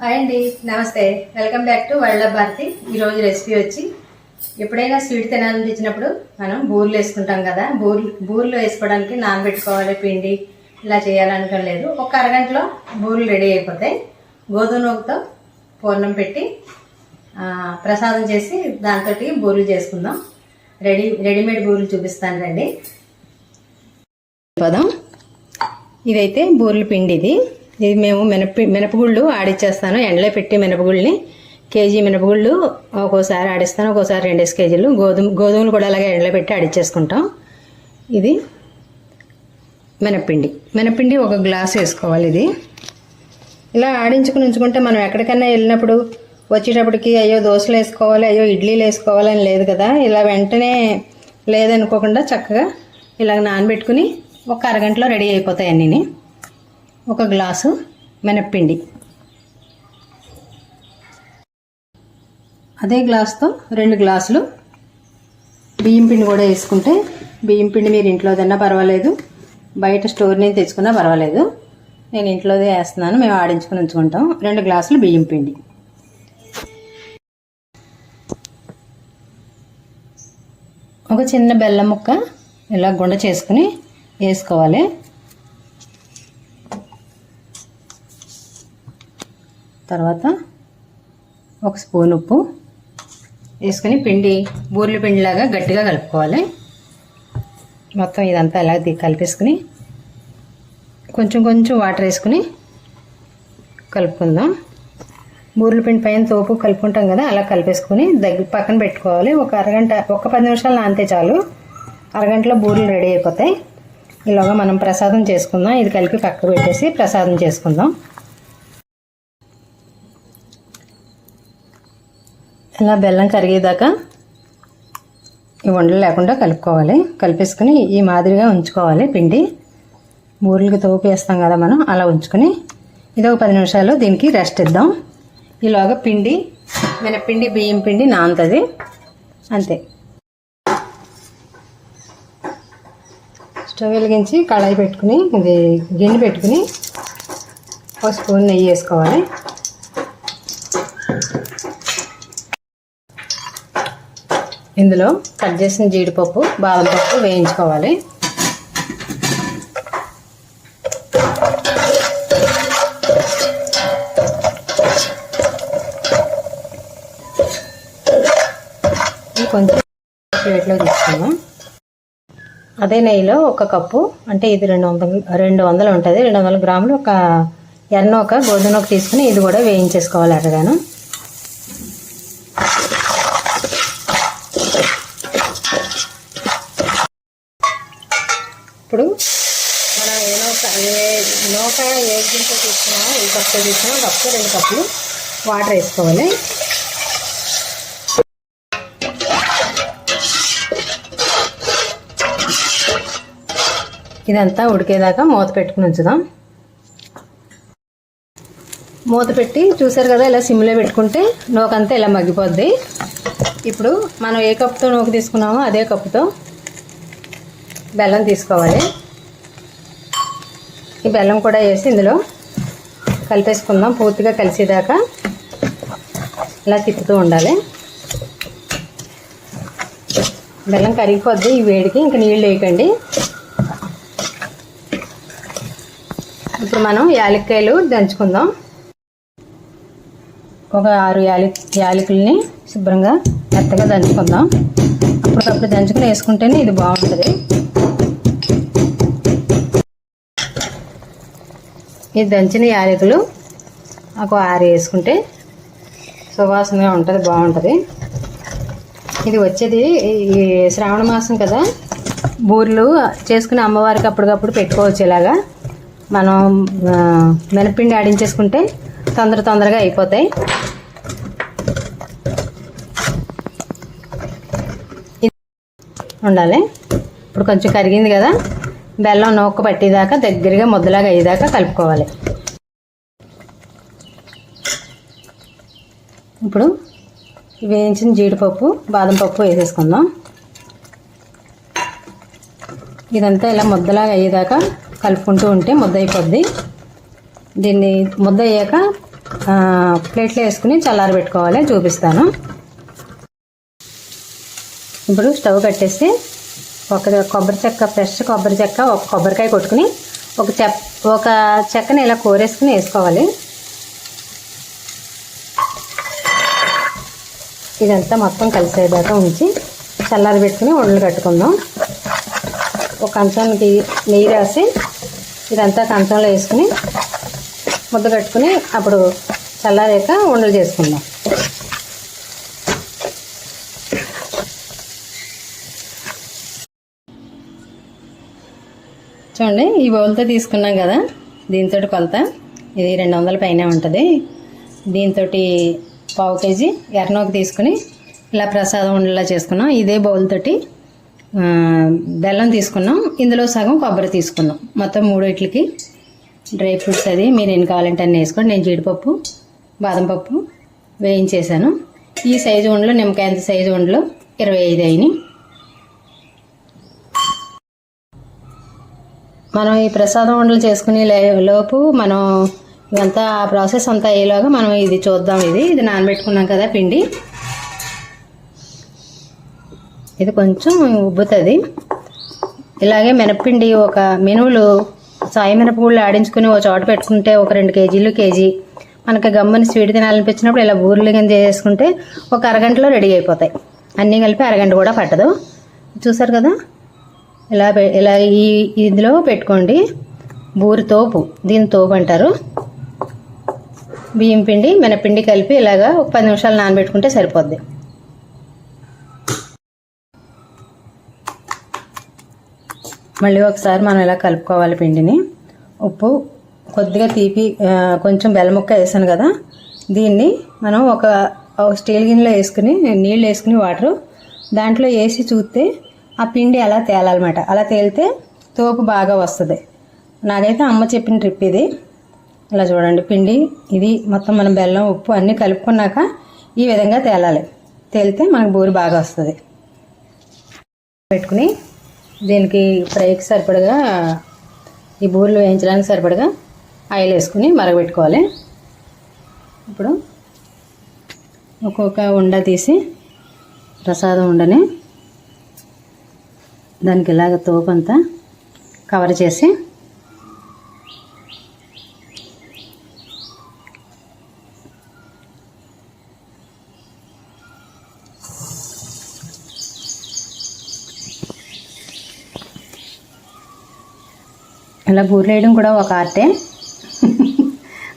Hi అండి నమస్తే. Welcome back to world Bharati ఈరోజు రెసిపీ వచ్చి ఎప్పుడైనా స్వీట్ తినాలనిపించినప్పుడు మనం బూర్లు వేసుకుంటాం కదా. బూర్లు బూర్లు వేసుకోవడానికి నానబెట్టుకోవాలి పిండి ఇలా చేయాలనుకోలేదు లేదు. ఒక అరగంటలో బూర్లు రెడీ అయిపోతాయి. గోధుమ నూకతో పూర్ణం పెట్టి ప్రసాదం చేసి దాంతో బూరెలు చేసుకుందాం. రెడీ రెడీమేడ్ బూరెలు చూపిస్తాను రండి. పదం. ఇదైతే బూర్లు పిండి ఇది ఇది మేము మినప మినపగుళ్ళు ఆడిచ్చేస్తాను. ఎండలో పెట్టి మినపగుళ్ళని కేజీ మినపగుళ్ళు ఒక్కోసారి ఆడిస్తాను. ఒక్కోసారి రెండేసి కేజీలు. గోధుమ గోధుమలు కూడా అలాగే ఎండలో పెట్టి ఆడిచ్చేసుకుంటాం. ఇది మినపిండి. మినపిండి ఒక గ్లాస్ వేసుకోవాలి ఇది. ఇలా ఆడించుకుని ఉంచుకుంటే మనం ఎక్కడికైనా వెళ్ళినప్పుడు వచ్చేటప్పటికి అయ్యో దోశలు వేసుకోవాలి అయ్యో ఇడ్లీలు వేసుకోవాలని లేదు కదా. ఇలా వెంటనే లేదనుకోకుండా చక్కగా ఇలా నానబెట్టుకుని ఒక అరగంటలో రెడీ అయిపోతాయి అన్నీ ఒక గ్లాసు మినప్పిండి. అదే గ్లాస్తో రెండు గ్లాసులు బియ్యం పిండి కూడా వేసుకుంటే బియ్యం పిండి మీరు ఇంట్లో తిన్నా పర్వాలేదు. బయట స్టోర్ నుంచి తెచ్చుకున్నా పర్వాలేదు. నేను ఇంట్లోదే వేస్తున్నాను. మేము ఆడించుకుని ఉంచుకుంటాం. రెండు గ్లాసులు బియ్యం పిండి. ఒక చిన్న బెల్లం ముక్క ఇలా గుండ చేసుకుని వేసుకోవాలి. తర్వాత ఒక స్పూన్ ఉప్పు వేసుకొని పిండి బూరెల పిండిలాగా గట్టిగా కలుపుకోవాలి. మొత్తం ఇదంతా ఇలా కలిపేసుకుని కొంచెం కొంచెం వాటర్ వేసుకుని కలుపుకుందాం. బూరెల పిండి పైన తోపు కలుపుకుంటాం కదా అలా కలిపేసుకుని దగ్గర పక్కన పెట్టుకోవాలి. ఒక అరగంట ఒక పది నిమిషాలు నానితే చాలు. అరగంటలో బూరెలు రెడీ అయిపోతాయి. ఇలాగా మనం ప్రసాదం చేసుకుందాం. ఇది కలిపి పక్క పెట్టేసి ప్రసాదం చేసుకుందాం. ఇలా బెల్లం కరిగేదాకా ఈ వండలు లేకుండా కలుపుకోవాలి. కలిపేసుకుని ఈ మాదిరిగా ఉంచుకోవాలి పిండి. బూరెలకి తోపు వేస్తాం కదా మనం అలా ఉంచుకొని ఇది ఒక పది నిమిషాలు దీనికి రెస్ట్ ఇద్దాం. ఈలోగా పిండి మినపిండి బియ్యం పిండి నానుతుంది. అంతే. స్టవ్ వెలిగించి కళాయి పెట్టుకుని ఇది గిన్నె పెట్టుకుని ఒక స్పూన్ నెయ్యి వేసుకోవాలి. ఇందులో కట్ చేసిన జీడిపప్పు బాదం పప్పు వేయించుకోవాలి. కొంచెం ప్లేట్లో తీసుకుందాం. అదే నెయ్యిలో ఒక కప్పు అంటే ఇది రెండు వందలు రెండు వందలు ఉంటుంది రెండు వందల గ్రాములు ఒక ఎన్న ఒక గోధుమ ఒక తీసుకుని ఇది కూడా వేయించేసుకోవాలి అరగాను ఇప్పుడు మనం ఏ నౌక ఏ నౌక ఏ గింజ తీసుకున్నామో ఏ కప్పు తీసుకున్నా కప్పు రెండు కప్పులు వాటర్ వేసుకోవాలి. ఇదంతా ఉడికేదాకా మూత పెట్టుకుని ఉంచుదాం. మూత పెట్టి చూసారు కదా ఇలా సిమ్లో పెట్టుకుంటే నూకంతా ఇలా మగ్గిపోద్ది. ఇప్పుడు మనం ఏ కప్పుతో నూక తీసుకున్నామో అదే కప్పుతో బెల్లం తీసుకోవాలి. ఈ బెల్లం కూడా వేసి ఇందులో కలిపేసుకుందాం. పూర్తిగా కలిసేదాకా ఇలా తిప్పుతూ ఉండాలి. బెల్లం కరిగిపోద్ది. ఈ వేడికి ఇంకా నీళ్ళు వేయకండి. ఇప్పుడు మనం యాలక్కాయలు దంచుకుందాం. ఒక ఆరు యాలి యాలకుల్ని శుభ్రంగా మెత్తగా దంచుకుందాం. అప్పటికప్పుడు దంచుకుని వేసుకుంటేనే ఇది బాగుంటుంది. ఈ దంచిన యాలకులు ఒక ఆరు వేసుకుంటే సువాసనగా ఉంటుంది బాగుంటుంది. ఇది వచ్చేది ఈ శ్రావణ మాసం కదా బూర్లు చేసుకుని అమ్మవారికి అప్పటికప్పుడు పెట్టుకోవచ్చు ఇలాగా. మనం మినపిండి ఆడించేసుకుంటే తొందర తొందరగా అయిపోతాయి. ఇది ఉండాలి. ఇప్పుడు కొంచెం కరిగింది కదా బెల్లం నూక పట్టేదాకా దగ్గరగా ముద్దలాగా అయ్యేదాకా కలుపుకోవాలి. ఇప్పుడు వేయించిన జీడిపప్పు బాదం పప్పు వేసేసుకుందాం. ఇదంతా ఇలా ముద్దలాగా అయ్యేదాకా కలుపుకుంటూ ఉంటే ముద్ద అయిపోద్ది. దీన్ని ముద్ద అయ్యాక ప్లేట్లో వేసుకుని చల్లారబెట్టుకోవాలి చూపిస్తాను. ఇప్పుడు స్టవ్ కట్టేసి ఒక కొబ్బరి చెక్క ఫ్రెష్ కొబ్బరి చెక్క ఒక కొబ్బరికాయ కొట్టుకుని ఒక చెప్ ఒక చెక్కని ఇలా కోరేసుకుని వేసుకోవాలి. ఇదంతా మొత్తం కలిసేదాకా ఉంచి చల్లారి పెట్టుకుని ఉండలు కట్టుకుందాం. ఒక కంచానికి నెయ్యి రాసి ఇదంతా కంచంలో వేసుకుని ముద్ద కట్టుకుని అప్పుడు చల్లారాక ఉండలు చేసుకుందాం. చూడండి ఈ బౌల్తో తీసుకున్నాం కదా దీంతో కొలత. ఇది రెండు వందల పైన ఉంటుంది. దీంతో పావు కేజీ ఎర్రనోకి తీసుకుని ఇలా ప్రసాదం ఉండేలా చేసుకున్నాం. ఇదే బౌల్ తోటి బెల్లం తీసుకున్నాం. ఇందులో సగం కొబ్బరి తీసుకున్నాం. మొత్తం మూడిట్లకి డ్రై ఫ్రూట్స్ అది. మీరు ఎన్ని కావాలంటే అన్నీ వేసుకోండి. నేను జీడిపప్పు బాదం పప్పు వేయించేసాను ఈ సైజు ఉండలు నిమ్మకాయ సైజు ఉండలు ఇరవై ఐదు అయినాయి. మనం ఈ ప్రసాదం వంటలు చేసుకునే లే- లోపు మనం ఇదంతా ఆ ప్రాసెస్ అంతా అయ్యేలాగా మనం ఇది చూద్దాం ఇది. ఇది నానబెట్టుకున్నాం కదా పిండి. ఇది కొంచెం ఉబ్బుతుంది. ఇలాగే మినప్పిండి ఒక మినువులు సాయి మినపగుళ్ళు ఆడించుకుని ఒక చోట పెట్టుకుంటే ఒక రెండు కేజీలు కేజీ. మనకి గమ్మని స్వీట్ తినాలనిపించినప్పుడు ఇలా బూరెలు కింద చేసుకుంటే ఒక అరగంటలో రెడీ అయిపోతాయి. అన్నీ కలిపి అరగంట కూడా పట్టదు. చూసారు కదా? ఇలా పె- ఇలా ఈ ఇందులో పెట్టుకోండి. బూరి తోపు దీని తోపు అంటారు. బియ్యం పిండి మినపిండి కలిపి ఇలాగా ఒక పది నిమిషాలు నానబెట్టుకుంటే సరిపోద్ది. మళ్ళీ ఒకసారి మనం ఇలా కలుపుకోవాలి పిండిని. ఉప్పు కొద్దిగా తీపి కొంచెం బెల్లముక్క వేసాను కదా. దీన్ని మనం ఒక ఒక స్టీల్ గిన్నెలో వేసుకుని నీళ్ళు వేసుకుని వాటర్. దాంట్లో వేసి చూస్తే ఆ పిండి అలా తేలాలన్నమాట. అలా తేలితే తోపు బాగా వస్తుంది. నాకైతే అమ్మ చెప్పిన ట్రిప్ ఇది. ఇలా చూడండి పిండి ఇది మొత్తం మనం బెల్లం ఉప్పు అన్నీ కలుపుకున్నాక ఈ విధంగా తేలాలి. తేలితే మనకు బూరి బాగా వస్తుంది. పెట్టుకుని దీనికి ఫ్రైకి సరిపడగా ఈ బూరెలు వేయించడానికి సరిపడగా ఆయిల్ వేసుకుని మరగబెట్టుకోవాలి. ఇప్పుడు ఒక్కొక్క ఉండ తీసి ప్రసాదం ఉండని దానికి ఇలాగ తోపంతా కవర్ చేసి ఇలా బూర్లేయడం కూడా ఒక ఆర్టే.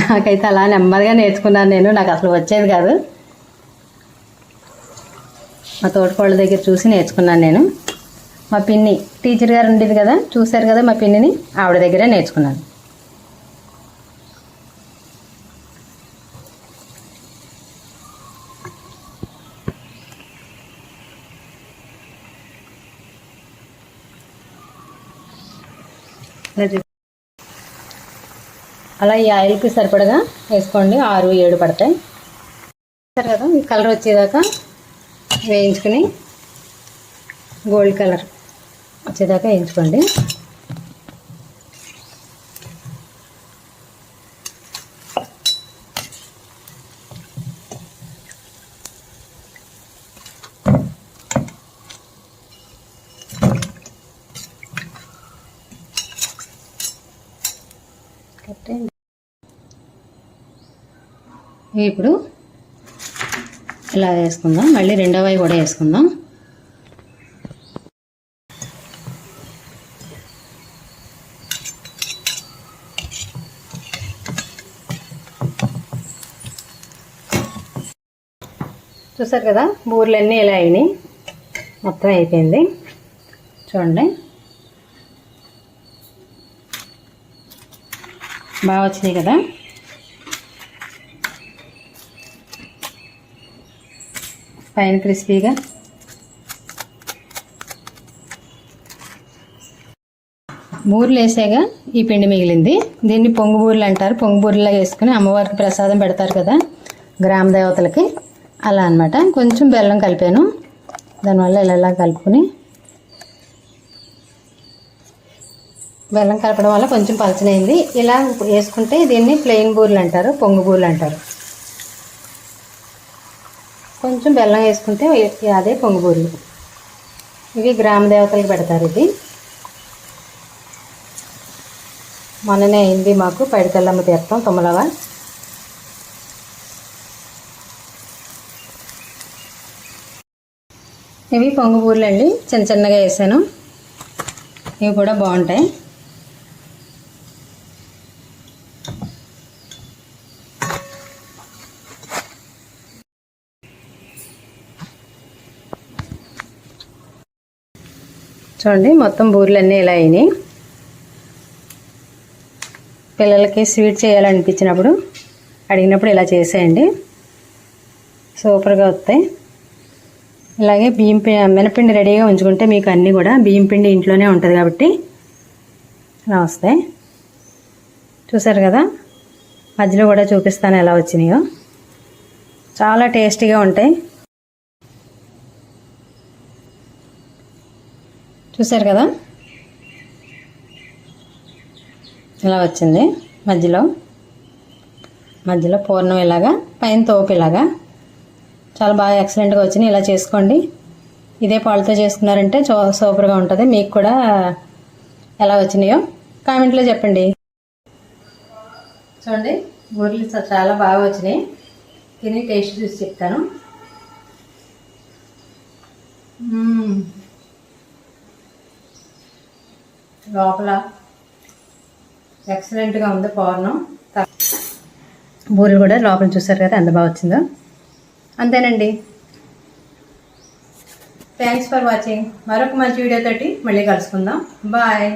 నాకైతే అలా నెమ్మదిగా నేర్చుకున్నాను నేను నాకు అసలు వచ్చేది కాదు. మా తోటకోళ్ళ దగ్గర చూసి నేర్చుకున్నాను నేను. మా పిన్ని టీచర్ గారు ఉండేది కదా చూశారు కదా మా పిన్నిని ఆవిడ దగ్గరే నేర్చుకున్నాను. అలా ఈ ఆయిల్కి సరిపడగా వేసుకోండి ఆరు ఏడు పడతాయి. సరే కదా కలర్ వచ్చేదాకా వేయించుకుని గోల్డ్ కలర్. వచ్చేదాకా వేయించుకోండి. ఇప్పుడు ఇలా వేసుకుందాం. మళ్ళీ రెండవ అవి కూడా వేసుకుందాం. చూసారు కదా? బూరెలన్నీ ఇలా అయినాయి. మొత్తం అయిపోయింది. చూడండి. బాగా వచ్చినాయి కదా? పైన క్రిస్పీగా. బూరెలు వేసాగా ఈ పిండి మిగిలింది. దీన్ని పొంగు బూరెలు అంటారు. పొంగు బూరెలా వేసుకుని అమ్మవారికి ప్రసాదం పెడతారు కదా గ్రామ దేవతలకి. అలా అనమాట కొంచెం బెల్లం కలిపాను. దానివల్ల ఇలా ఇలా కలుపుకొని. బెల్లం కలపడం వల్ల కొంచెం పలచనైంది. ఇలా వేసుకుంటే దీన్ని ప్లెయిన్ బూరెలు అంటారు పొంగు బూరెలు అంటారు. కొంచెం బెల్లం వేసుకుంటే అదే పొంగు బూరెలు. ఇవి గ్రామ దేవతలకు పెడతారు ఇది. మొన్ననే అయింది మాకు పైడితల్లమ్మ తీర్థం తొమ్మలవ. ఇవి పొంగు బూరెలు అండి. చిన్న చిన్నగా వేసాను. ఇవి కూడా బాగుంటాయి. చూడండి మొత్తం బూరెలన్నీ ఇలా అయినాయి. పిల్లలకి స్వీట్ చేయాలనిపించినప్పుడు అడిగినప్పుడు ఇలా చేసేయండి. సూపర్గా వస్తాయి. ఇలాగే బియ్యం పిండి మినపిండి రెడీగా ఉంచుకుంటే మీకు అన్నీ కూడా బియ్యం పిండి ఇంట్లోనే ఉంటుంది కాబట్టి ఇలా వస్తాయి. చూసారు కదా? మధ్యలో కూడా చూపిస్తాను ఎలా వచ్చినాయో. చాలా టేస్టీగా ఉంటాయి. చూసారు కదా? ఇలా వచ్చింది? మధ్యలో? మధ్యలో పూర్ణం ఇలాగా పైన తోపు ఇలాగా. చాలా బాగా ఎక్సలెంట్గా వచ్చినాయి. ఇలా చేసుకోండి. ఇదే పాలతో చేసుకున్నారంటే చో సూపర్గా ఉంటుంది. మీకు కూడా ఎలా వచ్చినాయో కామెంట్లో చెప్పండి. చూడండి బూరెలు చాలా బాగా వచ్చినాయి. తిని టేస్ట్ చూసి చెప్తాను. లోపల ఎక్సలెంట్గా ఉంది పౌర్ణం. బూరెలు కూడా లోపల చూసారు కదా ఎంత బాగా వచ్చిందో. అంతేనండి. థ్యాంక్స్ ఫర్ వాచింగ్ మరొక మంచి వీడియో తోటి మళ్ళీ కలుసుకుందాం. బాయ్